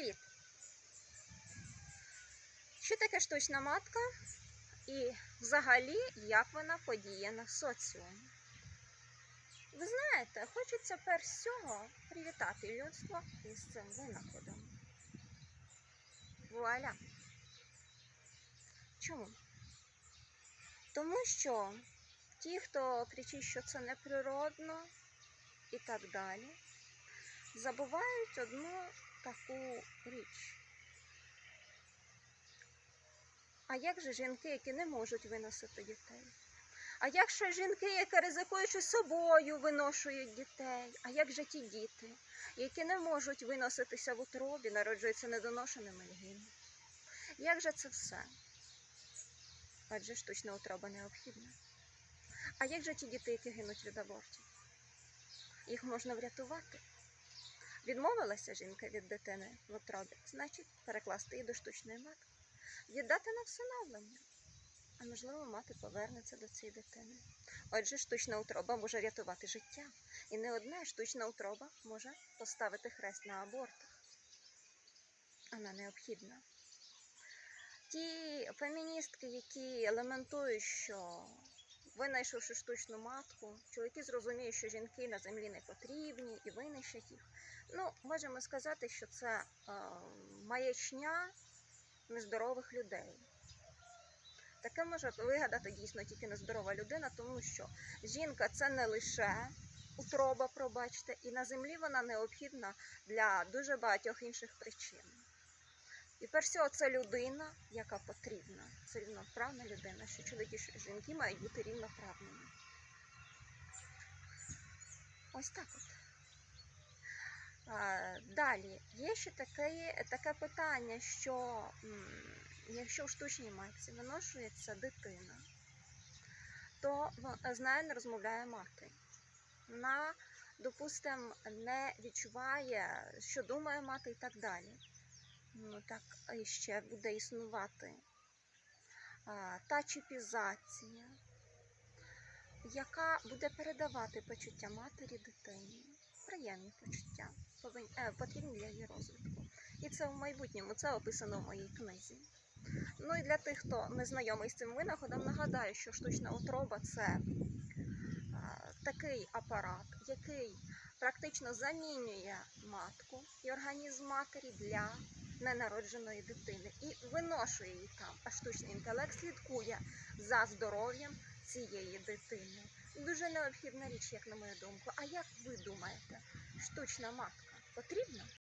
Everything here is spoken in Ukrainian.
Привіт! Що таке штучна матка? І взагалі, як вона подіє на соціум? Ви знаєте, хочеться перш всього привітати людство із цим винаходом. Вуаля! Чому? Тому що ті, хто кричить, що це неприродно і так далі, забувають одну таку річ. А як же жінки, які не можуть виносити дітей? А як же жінки, які ризикуючи собою, виношують дітей? А як же ті діти, які не можуть виноситися в утробі, народжуються недоношеними льгінь? Як же це все? Адже штучна утроба необхідна. А як же ті діти, які гинуть від абортів? Їх можна врятувати. Відмовилася жінка від дитини в утробі, значить перекласти її до штучної матки, віддати на всиновлення. А можливо, мати повернеться до цієї дитини. Отже, штучна утроба може рятувати життя. І не одна штучна утроба може поставити хрест на абортах. Вона необхідна. Ті феміністки, які елементують, що винайшовши штучну матку, чоловіки зрозуміють, що жінки на землі не потрібні і винищать їх. Ну, можемо сказати, що це е, маячня нездорових людей. Таке може вигадати дійсно тільки нездорова людина, тому що жінка це не лише утроба, пробачте, і на землі вона необхідна для дуже багатьох інших причин. Перш всього, це людина, яка потрібна. Це рівноправна людина, що чоловіки і жінки мають бути рівноправними. Ось так от. Далі, є ще таке, таке питання, що якщо в штучній матці виношується дитина, то з нею не розмовляє мати. Вона, допустимо, не відчуває, що думає мати і так далі. Ну, так ще буде існувати та чіпізація, яка буде передавати почуття матері дитині. Приємні почуття, е, потрібні для її розвитку. І це в майбутньому, це описано в моїй книзі. Ну і для тих, хто не знайомий з цим винаходом, нагадаю, що штучна утроба це такий апарат, який практично замінює матку і організм матері для ненародженої дитини і виношує її там. А штучний інтелект слідкує за здоров'ям цієї дитини. Дуже необхідна річ, як на мою думку. А як ви думаєте, штучна матка потрібна?